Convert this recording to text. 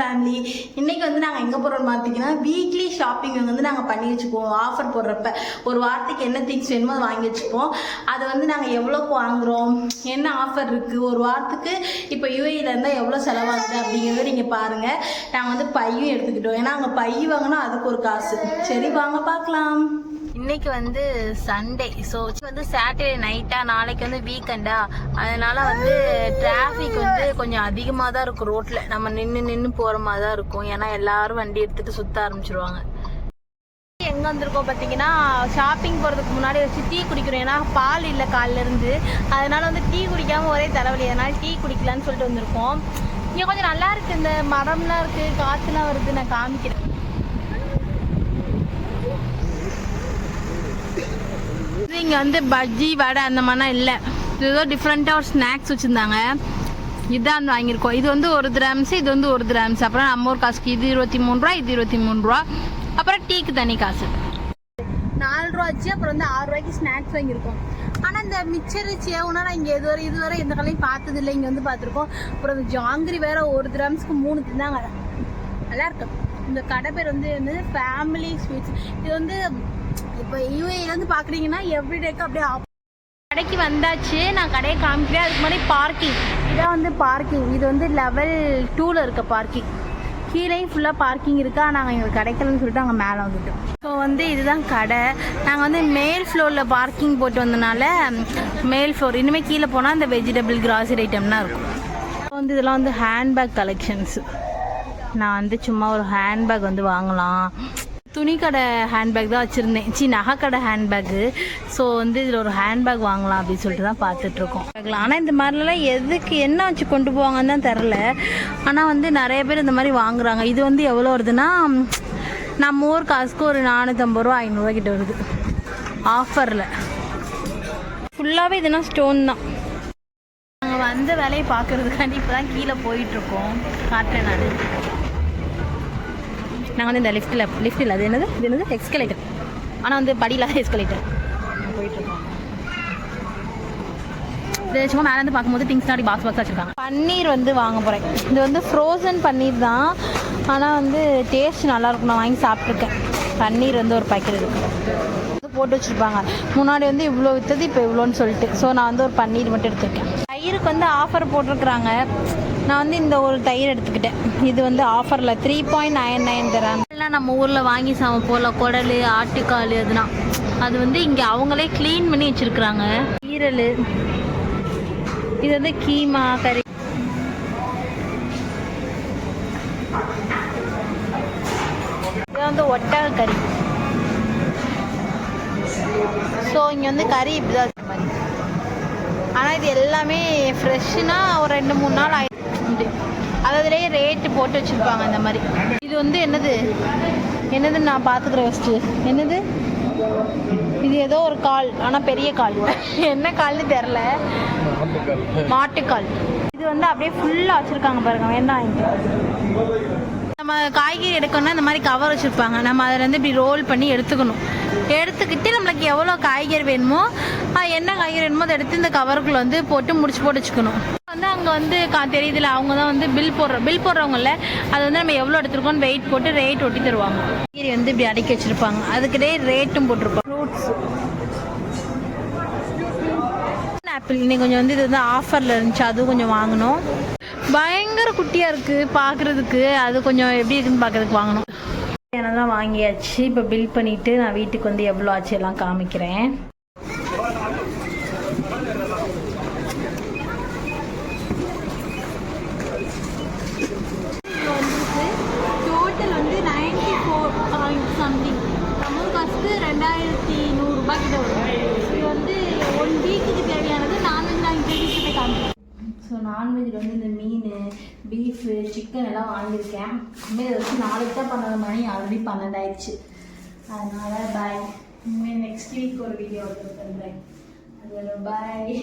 Family இன்னைக்கு வந்து நாங்கள் எங்கே போகிறோம்னு பார்த்தீங்கன்னா வீக்லி ஷாப்பிங் வந்து நாங்கள் பண்ணி வச்சுக்குவோம். ஆஃபர் போடுறப்ப. ஒரு வாரத்துக்கு என்ன திங்ஸ் வேணுமோ அதை வாங்கி வச்சுப்போம். அதை வந்து நாங்கள் எவ்வளோக்கு வாங்குறோம்? என்ன ஆஃபர் இருக்குது ஒரு வாரத்துக்கு இப்போ யூஏயில் இருந்தால் எவ்வளோ செலவாகுது அப்படிங்கிறத நீங்கள் பாருங்கள் நாங்கள் வந்து பையும் எடுத்துக்கிட்டோம். ஏன்னா அங்கே பை வாங்கினா அதுக்கு ஒரு காசு. சரி வாங்க பார்க்கலாம். இன்னைக்கு வந்து சண்டே ஸோ வந்து சாட்டர்டே நைட்டா நாளைக்கு வந்து வீக்கெண்டா அதனால வந்து டிராஃபிக் வந்து கொஞ்சம் அதிகமாக தான் இருக்கும் ரோட்ல நம்ம நின்று நின்று போற மாதிரி தான் இருக்கும். ஏன்னா எல்லாரும் வண்டி எடுத்துட்டு சுத்த ஆரம்பிச்சிருவாங்க. எங்க வந்திருக்கோம் பார்த்தீங்கன்னா ஷாப்பிங் போகிறதுக்கு முன்னாடி வச்சு டீ குடிக்கிறோம். ஏன்னா பால் இல்லை காலைல இருந்து அதனால வந்து டீ குடிக்காம ஒரே தலைவலி. அதனால டீ குடிக்கலான்னு சொல்லிட்டு வந்திருக்கோம். இங்கே கொஞ்சம் நல்லா இருக்கு. இந்த மரம்லாம் இருக்கு காற்றுலாம் வருது. நான் காமிக்கிறேன். இங்கே வந்து பஜ்ஜி வடை அந்த மாதிரிலாம் இல்லை. இது ஏதோ டிஃப்ரெண்ட்டாக ஒரு ஸ்நாக்ஸ் வச்சுருந்தாங்க. இதான் வந்து வாங்கியிருக்கோம். இது வந்து ஒரு கிராம்ஸ் இது வந்து ஒரு கிராம்ஸ். அப்புறம் நம்ம ஒரு காசுக்கு இது இருபத்தி மூணு ரூபா இது இருபத்தி மூணு ரூபா. அப்புறம் டீக்கு தனி காசு. நாலு ரூபாச்சு அப்புறம் வந்து ஆறு ரூபாய்க்கு ஸ்நாக்ஸ் வாங்கியிருக்கோம். ஆனால் இந்த மிச்சர் சேவுனா நான் இங்கே இதுவரை இதுவரை எந்த கடையும் பார்த்தது இல்லை இங்கே வந்து பார்த்துருக்கோம். அப்புறம் இந்த ஜாங்கிரி வேற ஒரு கிராம்ஸ்க்கு மூணு தின்னாங்க. நல்லா இருக்கு இந்த கடை பேர் வந்து என்னது? ஃபேமிலி ஸ்வீட்ஸ் இது வந்து இப்போ யூஏல இருந்து பார்க்குறீங்கன்னா எவ்ரிடேக்கு அப்படியே கடைக்கு வந்தாச்சு. நான் கடையை காமிக்கிறேன் அதுக்கு முன்னாடி பார்க்கிங் இதான் வந்து பார்க்கிங் இது வந்து லெவல் டூவில் இருக்க பார்க்கிங் கீழேயும் ஃபுல்லாக பார்க்கிங் இருக்கா? நாங்கள் எங்களுக்கு கிடைக்கலன்னு சொல்லிட்டு அங்கே மேலே வந்துட்டோம். ஸோ வந்து இதுதான் கடை. நாங்கள் வந்து மேல் ஃப்ளோரில் பார்க்கிங் போட்டு வந்தனால மேல் ஃப்ளோர் இனிமேல் கீழே போனால் இந்த வெஜிடபிள் கிராசரி ஐட்டம்லாம் இருக்கும். இப்போ வந்து இதெல்லாம் வந்து ஹேண்ட்பேக் கலெக்ஷன்ஸ் நான் வந்து சும்மா ஒரு ஹேண்ட்பேக் வந்து வாங்கலாம். துணிக்கடை ஹேண்ட்பேக் தான் வச்சுருந்தேன். சி நகைக்கடை ஹேண்ட்பேக்கு ஸோ வந்து இதில் ஒரு ஹேண்ட்பேக் வாங்கலாம் அப்படின்னு சொல்லிட்டு தான் பார்த்துட்ருக்கோம். ஆனால் இந்த மாதிரிலாம் எதுக்கு என்ன வச்சு கொண்டு போவாங்கன்னு தான் தெரில. ஆனால் வந்து நிறைய பேர் இந்த மாதிரி வாங்குறாங்க. இது வந்து எவ்வளோ வருதுன்னா நம்ம ஊர் காசுக்கு ஒரு நானூற்றம்பது ரூபா ஐநூறுரூவா கிட்ட வருது. ஆஃபரில் ஃபுல்லாகவே இதுனா ஸ்டோன் தான். நாங்கள் வந்த வேலையை பார்க்கறதுக்காண்டி இப்போ தான் கீழே போயிட்டுருக்கோம் காட்டுறேன் நான். நாங்கள் வந்து இந்த லிஃப்ட்டில் லிஃப்ட் இல்லை அது என்னது? இது என்னது? எக்ஸ்கலேட்டர் ஆனால் வந்து படியில் இல்லாத எஸ்கலேட்டர் போயிட்டுருக்கோம் இது சும்மா மேலே வந்து பார்க்கும்போது திங்ஸ் அப்படி பாக்ஸ் பாக்ஸ் வச்சுருக்காங்க. பன்னீர் வந்து வாங்க போகிறேன் இது வந்து ஃப்ரோசன் பன்னீர் தான். ஆனால் வந்து டேஸ்ட் நல்லாயிருக்கும் நான் வாங்கி சாப்பிட்ருக்கேன் பன்னீர் வந்து ஒரு பாக்கெட் இருக்கு. வந்து போட்டு வச்சுருப்பாங்க. முன்னாடி வந்து இவ்வளோ விற்றது இப்போ இவ்வளோன்னு சொல்லிட்டு. ஸோ நான் வந்து ஒரு பன்னீர் மட்டும் எடுத்துருக்கேன். தயிருக்கு வந்து ஆஃபர் போட்டிருக்கிறாங்க. நான் வந்து இந்த ஒரு தயிர் எடுத்துக்கிட்டேன். இது வந்து ஆஃபரில் த்ரீ பாயிண்ட் நைன் நைன் தராங்க எல்லாம் நம்ம ஊரில் வாங்கி சமைப்போம்ல குடல் ஆட்டுக்கால் அதெல்லாம் அது வந்து இங்கே அவங்களே க்ளீன் பண்ணி வச்சுருக்குறாங்க. ஈரல். இது வந்து கீமா கறி. இது வந்து ஒட்டக கறி. ஸோ இங்கே வந்து கறி இப்படி தான் இருக்க மாதிரி. ஆனால் இது எல்லாமே ஃப்ரெஷ்ஷுனா ஒரு ரெண்டு மூணு நாள் ஆயிடுச்சு அதிலே ரேட்டு போட்டு வச்சுருப்பாங்க இந்த மாதிரி. இது வந்து என்னது? என்னது நான் பார்த்துக்குறேன் ஃபஸ்ட்டு என்னது? இது ஏதோ ஒரு கால் ஆனால் பெரிய கால். என்ன கால்னு தெரில மாட்டுக்கால். இது வந்து அப்படியே ஃபுல்லாக வச்சுருக்காங்க பாருங்க என்ன நம்ம காய்கறி எடுக்கணும்னா இந்த மாதிரி கவர் வச்சுருப்பாங்க. நம்ம அதில் இப்படி ரோல் பண்ணி எடுத்துக்கணும். எடுத்துக்கிட்டு நம்மளுக்கு எவ்வளோ காய்கறி வேணுமோ என்ன காய்கறி வேணுமோ அதை எடுத்து இந்த கவருக்குள்ளே வந்து போட்டு முடிச்சு போட்டு வச்சுக்கணும். வந்து அங்கே வந்து கா தெரியுதுல அவங்க தான் வந்து பில் போடுற பில் போடுறவங்கல்ல அது வந்து நம்ம எவ்வளோ எடுத்துருக்கோம்னு வெயிட் போட்டு ரேட் ஒட்டி தருவாங்க. காய்கறி வந்து இப்படி அடுக்கி வச்சுருப்பாங்க. அதுக்கிட்டே ரேட்டும் போட்டிருப்பாங்க ஃப்ரூட்ஸ் ஆப்பிள் இன்னைக்கு கொஞ்சம் வந்து இது வந்து ஆஃபரில் இருந்துச்சு அதுவும் கொஞ்சம் வாங்கணும். பயங்கர குட்டியாக இருக்குது பார்க்குறதுக்கு அது கொஞ்சம் எப்படி இருக்குன்னு பார்க்கறதுக்கு வாங்கணும். என்னெல்லாம் வாங்கியாச்சு. இப்போ பில் பண்ணிவிட்டு நான் வீட்டுக்கு வந்து எவ்வளோ ஆச்சு எல்லாம் காமிக்கிறேன். நூறுரூபா கிட்ட இது வந்து ஒன் வீக்குக்கு தேவையானது நான்வெஜ் நாங்கள் கேட்டு காமிக்கிறோம் ஸோ நான்வெஜ்ஜில் வந்து இந்த மீன் பீஃபு சிக்கன் எல்லாம் வாங்கியிருக்கேன். இனிமேல் வச்சு நாளைக்கு தான் பன்னெண்டு மணி ஆல்ரெடி பன்னெண்டாயிடுச்சு அதனால் பாய் இனிமேல் நெக்ஸ்ட் வீக் ஒரு வீடியோ வந்து பாய் அதில் பாய்